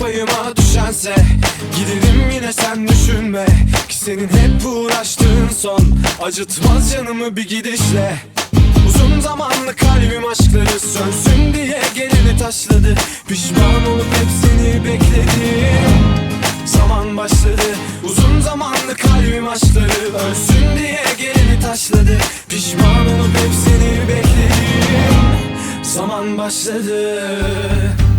payıma düşense Giderim yine sen düşünme. Ki senin hep uğraştığın son Acıtmaz canımı bir gidişle. Uzun zamanlı kalbim aşkları sönsün diye gelini taşladı. Pişman olup hepsini bekledim Zaman başladı Uzun zamanlı kalbim aşkları ölsün diye gelini taşladı. Pişman olup hepsini bekledim Zaman başladı.